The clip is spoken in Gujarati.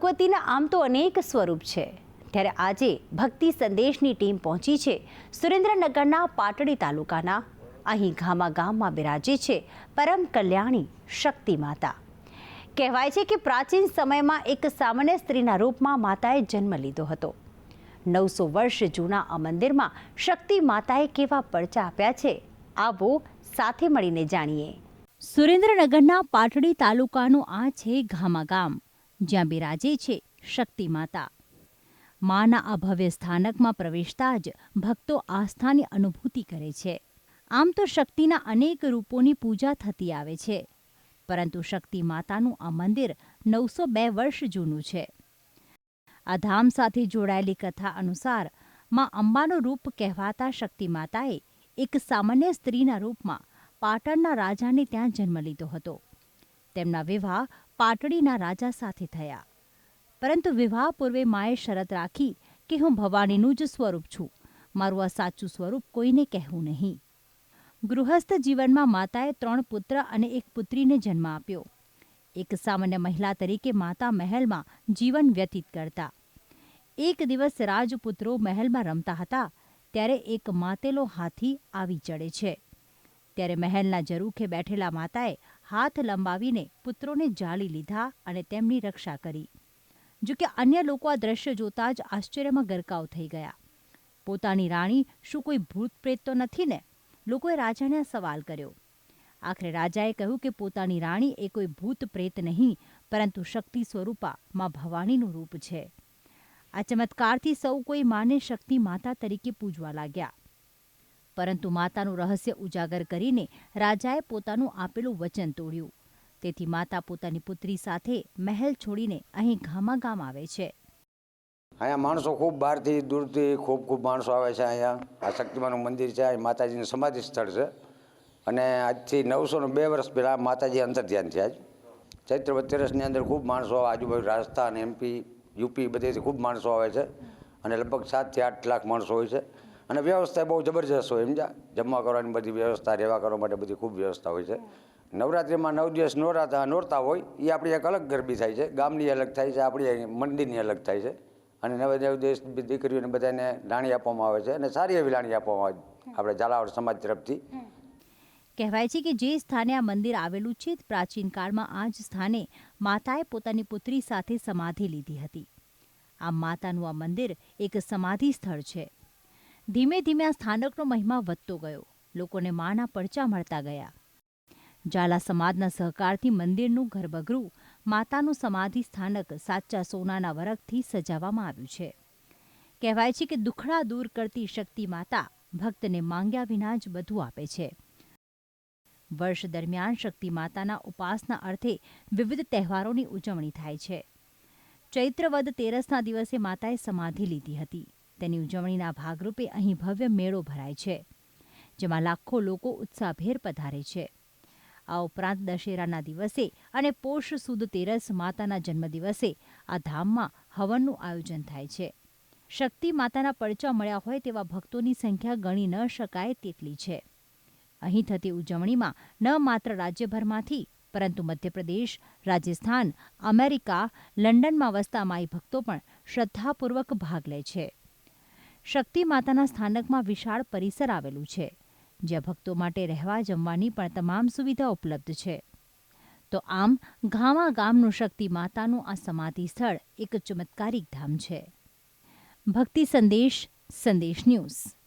ભગવતીના આમ તો અનેક સ્વરૂપ છે. ત્યારે આજે ભક્તિ સંદેશની ટીમ પહોંચી છે. સુરેન્દ્રનગરના પાટડી તાલુકાના. અહીં ગામા ગામમાં બિરાજે છે પરમ કલ્યાણી શક્તિ માતા. કહેવાય છે કે પ્રાચીન સમયમાં એક સામાન્ય સ્ત્રીના રૂપમાં માતાએ જન્મ લીધો હતો. નવસો વર્ષ જૂના આ મંદિરમાં શક્તિ માતાએ કેવા પરચા આપ્યા છે, આવો સાથે મળીને જાણીએ. સુરેન્દ્રનગરના પાટડી તાલુકાનું આ છે ગામા ગામ જ્યાં બિરાજે છે શક્તિ માતા. માના આ ભવ્ય સ્થાનકમાં પ્રવેશતા જ ભક્તો આસ્થાની અનુભૂતિ કરે છે. આમ તો શક્તિના અનેક રૂપોની પૂજા થતી આવે છે. પરંતુ શક્તિ માતાનું આ મંદિર નવસો બે વર્ષ જૂનું છે. આ ધામ સાથે જોડાયેલી કથા અનુસારમાં અંબાનું રૂપ કહેવાતા શક્તિ માતાએ એક સામાન્ય સ્ત્રીના રૂપમાં પાટણના રાજાને ત્યાં જન્મ લીધો હતો. તેમના વિવાહ પાટડીના રાજા સાથે થયા. પરંતુ વિવાહ પૂર્વે માએ શરત રાખી કે હું ભવાનીનું જ સ્વરૂપ છું. મારું આ સાચું સ્વરૂપ કોઈને કહેવું નહીં. ગૃહસ્થ જીવનમાં માતાએ ત્રણ પુત્ર અને એક પુત્રીને જન્મ આપ્યો. એક સામાન્ય મહિલા તરીકે માતા મહેલમાં જીવન વ્યતીત કરતા. એક દિવસ રાજપુત્રો મહેલમાં રમતા હતા, ત્યારે એક માતેલો હાથી આવી ચડે છે. ત્યારે મહેલના જરૂખે બેઠેલા માતાએ હાથ લંબાવીને પુત્રોને જાળી લીધા અને તેમની રક્ષા કરી. જોકે અન્ય લોકો આ દ્રશ્ય જોતા જ આશ્ચર્યમાં ગરકાવ થઈ ગયા. પોતાની રાણી શું કોઈ ભૂત પ્રેત તો નથી ને? લોકોએ રાજાને સવાલ કર્યો. આખરે રાજાએ કહ્યું કે પોતાની રાણી એ કોઈ ભૂત પ્રેત નહીં, પરંતુ શક્તિ સ્વરૂપા માં ભવાનીનું રૂપ છે. આ ચમત્કારથી સૌ કોઈ માને શક્તિ માતા તરીકે પૂજવા લાગ્યા. પરંતુ માતાનું રહસ્ય ઉજાગર કરીને રાજાએ પોતાનું આપેલું વચન તોડ્યું. તેથી માતા પોતાની પુત્રી સાથે મહેલ છોડીને અહીં ગામા ગામ આવે છે. અહીંયા માણસો ખૂબ બહારથી દૂરથી ખૂબ ખૂબ માણસો આવે છે અહીંયા. આ શક્તિમાનું મંદિર છે અહીં માતાજીનું સમાધિ સ્થળ છે. અને આજથી નવસો બે વર્ષ પહેલાં માતાજી અંતર ધ્યાન થયા છે. ચૈત્ર વત્તરસની અંદર ખૂબ માણસો, આજુબાજુ રાજસ્થાન એમપી યુપી બધેથી ખૂબ માણસો આવે છે. અને લગભગ સાતથી આઠ લાખ માણસો હોય છે. અને વ્યવસ્થા બહુ જબરજસ્ત હોય, સમજ્યા? જમવા કરવાની બધી વ્યવસ્થા, રહેવા કરવા માટે બધી ખૂબ વ્યવસ્થા હોય છે. નવરાત્રિમાં નવ દિવસ નોરાતા નોરતા હોય એ આપણી એક અલગ ગરબી થાય છે. ગામની અલગ થાય છે, આપણી મંદિરની અલગ થાય છે. અને નવ નવ દિવસ દીકરીઓને બધાને લાણી આપવામાં આવે છે અને સારી એવી લાણી આપવામાં આવે આપણે ઝાલાવાડ સમાજ તરફથી. કહેવાય છે કે જે સ્થાને આ મંદિર આવેલું છે, પ્રાચીન કાળમાં આ જ સ્થાને માતાએ પોતાની પુત્રી સાથે સમાધિ લીધી હતી. આ માતાનું આ મંદિર એક સમાધિ સ્થળ છે. ધીમે ધીમે આ સ્થાનકનો મહિમા વધતો ગયો. લોકોને માના પડચા મળતા ગયા. ઝાલા સમાજના સહકારથી મંદિરનું ગર્ભગૃહ માતાનું સમાધિ સ્થાનક સાચા સોનાના વરખથી સજાવવામાં આવ્યું છે. કહેવાય છે કે દુખડા દૂર કરતી શક્તિ માતા ભક્તને માંગ્યા વિના જ બધું આપે છે. વર્ષ દરમિયાન શક્તિ માતાના ઉપાસના અર્થે વિવિધ તહેવારોની ઉજવણી થાય છે. ચૈત્રવદ તેરસના દિવસે માતાએ સમાધિ લીધી હતી. તેની ઉજવણીના ભાગરૂપે અહીં ભવ્ય મેળો ભરાય છે, જેમાં લાખો લોકો ઉત્સાહભેર પધારે છે. આ ઉપરાંત દશેરાના દિવસે અને પોષ સુદ તેરસ માતાના જન્મદિવસે આ ધામમાં હવનનું આયોજન થાય છે. શક્તિ માતાના પરચા મળ્યા હોય તેવા ભક્તોની સંખ્યા ગણી ન શકાય તેટલી છે. અહીં થતી ઉજવણીમાં ન માત્ર રાજ્યભરમાંથી, પરંતુ મધ્યપ્રદેશ, રાજસ્થાન, અમેરિકા, લંડનમાં વસતા માઈ ભક્તો પણ શ્રદ્ધાપૂર્વક ભાગ લે છે. શક્તિ માતાના સ્થાનકમાં વિશાળ પરિસર આવેલું છે, જ્યાં ભક્તો માટે રહેવા જમવાની પણ તમામ સુવિધા ઉપલબ્ધ છે. તો આમ, ગામા ગામનું શક્તિ માતાનું આ સમાધિ સ્થળ એક ચમત્કારિક ધામ છે. ભક્તિ સંદેશ સંદેશ ન્યૂઝ.